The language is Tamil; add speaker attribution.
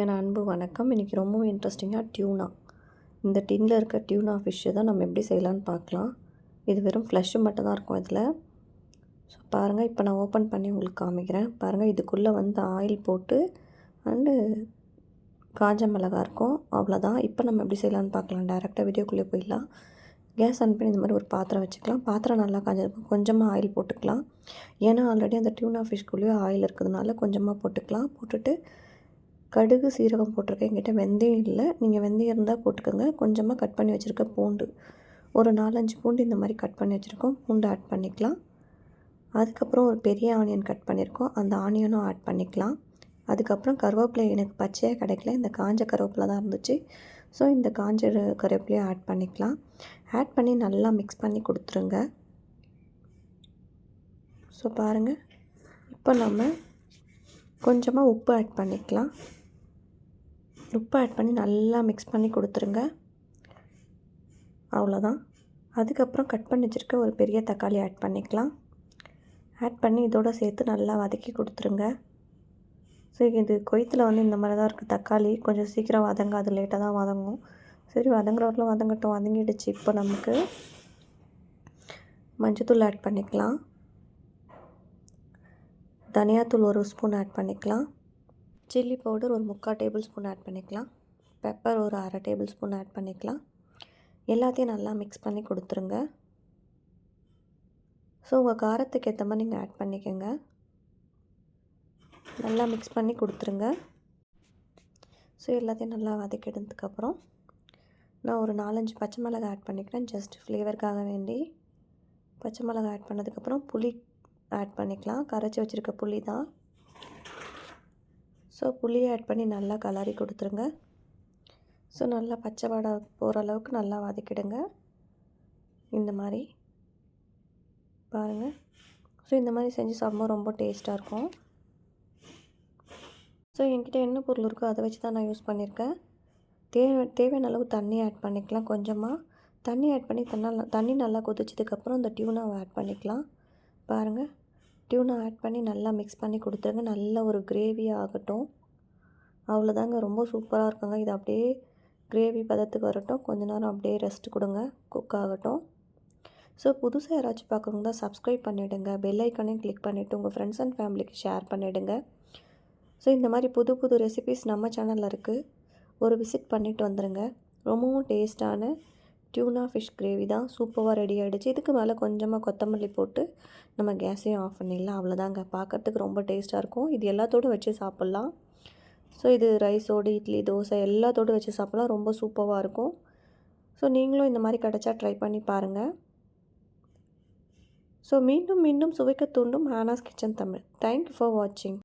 Speaker 1: என் அன்பு வணக்கம். இன்றைக்கி ரொம்பவும் இன்ட்ரெஸ்டிங்காக டியூனா இந்த டின்னில் இருக்க டியூனா ஃபிஷ்ஷு தான் நம்ம எப்படி செய்யலான்னு பார்க்கலாம். இது வெறும் ஃப்ளஷ்ஷு மட்டும் தான் இருக்கும் இதில். ஸோ பாருங்கள் இப்போ நான் ஓப்பன் பண்ணி உங்களுக்கு காமிக்கிறேன். பாருங்கள் இதுக்குள்ளே வந்து ஆயில் போட்டு அண்டு காஞ்ச மிளகா இருக்கும். அவ்வளோதான் இப்போ நம்ம எப்படி செய்யலான்னு பார்க்கலாம். டேரெக்டாக வீடியோக்குள்ளே போயிடலாம். கேஸ் ஆன் பண்ணி இந்த மாதிரி ஒரு பாத்திரம் வச்சுக்கலாம். பாத்திரம் நல்லா காஞ்சிருக்கும். கொஞ்சமாக ஆயில் போட்டுக்கலாம். ஏன்னா ஆல்ரெடி அந்த டியூனா ஃபிஷ்குள்ளேயே ஆயில் இருக்கிறதுனால கொஞ்சமாக போட்டுக்கலாம். போட்டுட்டு கடுகு சீரகம் போட்டிருக்கேன். எங்கிட்ட வெந்தயம் இல்லை. நீங்கள் வெந்தயம் இருந்தால் போட்டுக்கோங்க. கொஞ்சமாக கட் பண்ணி வச்சுருக்க பூண்டு. ஒரு நாலஞ்சு பூண்டு இந்த மாதிரி கட் பண்ணி வச்சுருக்கோம். பூண்டு ஆட் பண்ணிக்கலாம். அதுக்கப்புறம் ஒரு பெரிய ஆனியன் கட் பண்ணியிருக்கோம் அந்த ஆனியனும் ஆட் பண்ணிக்கலாம். அதுக்கப்புறம் கருவேப்பிலை எனக்கு பச்சையாக கிடைக்கல. இந்த காஞ்ச கருவேப்பிலை தான் இருந்துச்சு. ஸோ இந்த காஞ்ச கருவேப்பிலையும் ஆட் பண்ணிக்கலாம். ஆட் பண்ணி நல்லா மிக்ஸ் பண்ணி கொடுத்துருங்க. ஸோ பாருங்கள் இப்போ நம்ம கொஞ்சமாக உப்பு ஆட் பண்ணிக்கலாம். உப்பு ஆட் பண்ணி நல்லா மிக்ஸ் பண்ணி கொடுத்துருங்க. அவ்வளோதான் அதுக்கப்புறம் கட் பண்ணி வச்சுருக்க ஒரு பெரிய தக்காளி ஆட் பண்ணிக்கலாம். ஆட் பண்ணி இதோடு சேர்த்து நல்லா வதக்கி கொடுத்துருங்க. ஸோ இது கொய்த்தில் வந்து இந்த மாதிரி தான் இருக்குது தக்காளி. கொஞ்சம் சீக்கிரம் வதங்காது லேட்டாக தான் வதங்கும். சரி வதங்குறவர்களும் வதங்கட்டும். வதங்கிடுச்சு இப்போ நமக்கு. மஞ்சத்தூள் ஆட் பண்ணிக்கலாம். தனியாத்தூள் ஒரு ஸ்பூன் ஆட் பண்ணிக்கலாம். சில்லி பவுடர் ஒரு முக்கால் டேபிள் ஸ்பூன் ஆட் பண்ணிக்கலாம். பெப்பர் ஒரு அரை டேபிள் ஸ்பூன் ஆட் பண்ணிக்கலாம். எல்லாத்தையும் நல்லா மிக்ஸ் பண்ணி கொடுத்துருங்க. ஸோ உங்கள் காரத்துக்கு ஏற்ற மாதிரி நீங்கள் ஆட் பண்ணிக்கோங்க. நல்லா மிக்ஸ் பண்ணி கொடுத்துருங்க. ஸோ எல்லாத்தையும் நல்லா வதக்கிடுறதுக்கப்புறம் நான் ஒரு நாலஞ்சு பச்சை மிளகா ஆட் பண்ணிக்கிறேன். ஜஸ்ட் ஃப்ளேவருக்காக வேண்டி. பச்சை மிளகா ஆட் பண்ணதுக்கப்புறம் புளி ஆட் பண்ணிக்கலாம். கரைச்சி வச்சுருக்க புளி தான். ஸோ புளியை ஆட் பண்ணி நல்லா கலரி கொடுத்துருங்க. ஸோ நல்லா பச்சை வடை போகிற அளவுக்கு நல்லா வதக்கிடுங்க. இந்த மாதிரி. பாருங்கள் ஸோ இந்த மாதிரி செஞ்சு சாப்பிடும்போது ரொம்ப டேஸ்ட்டாக இருக்கும். ஸோ என்கிட்ட என்ன பொருள் இருக்கோ அதை வச்சு தான் நான் யூஸ் பண்ணியிருக்கேன். தேவை தேவையான அளவு தண்ணி ஆட் பண்ணிக்கலாம் கொஞ்சமாக தண்ணி ஆட் பண்ணி தண்ணா தண்ணி நல்லா கொதிச்சதுக்கப்புறம் இந்த டியூனாவை ஆட் பண்ணிக்கலாம். பாருங்கள் டியூனை ஆட் பண்ணி நல்லா மிக்ஸ் பண்ணி கொடுத்துருங்க. நல்ல ஒரு கிரேவி ஆகட்டும். அவ்வளோதாங்க. ரொம்ப சூப்பராக இருக்குங்க. இது அப்படியே கிரேவி பதத்துக்கு வரட்டும். கொஞ்ச நேரம் அப்படியே ரெஸ்ட் கொடுங்க. குக் ஆகட்டும். ஸோ புதுசாக யாராச்சும் பார்க்குறவங்க தான் சப்ஸ்கிரைப் பண்ணிவிடுங்க பெல் ஐக்கானையும் கிளிக் பண்ணிவிட்டு உங்கள் ஃப்ரெண்ட்ஸ் அண்ட் ஃபேமிலிக்கு ஷேர் பண்ணிவிடுங்க ஸோ இந்த மாதிரி புது புது ரெசிபிஸ் நம்ம சேனலில் இருக்குது ஒரு விசிட் பண்ணிவிட்டு வந்துடுங்க ரொம்பவும் டேஸ்ட்டான டியூனா ஃபிஷ் கிரேவி தான் சூப்பராக ரெடி ஆகிடுச்சு இதுக்கு மேலே கொஞ்சமாக கொத்தமல்லி போட்டு நம்ம கேஸையும் ஆஃப் பண்ணிடலாம். அவ்வளோதாங்க பார்க்குறதுக்கு ரொம்ப டேஸ்ட்டாக இருக்கும். இது எல்லாத்தோடு வச்சு சாப்பிட்லாம். ஸோ இது ரைஸோடு இட்லி தோசை எல்லாத்தோடு வச்சு சாப்பிட்லாம். ரொம்ப சூப்பராக இருக்கும். ஸோ நீங்களும் இந்த மாதிரி கிடச்சா ட்ரை பண்ணி பாருங்கள் ஸோ மீண்டும் மீண்டும் சுவைக்க தூண்டும் Hana's kitchen Tamil. Thank you for வாட்சிங்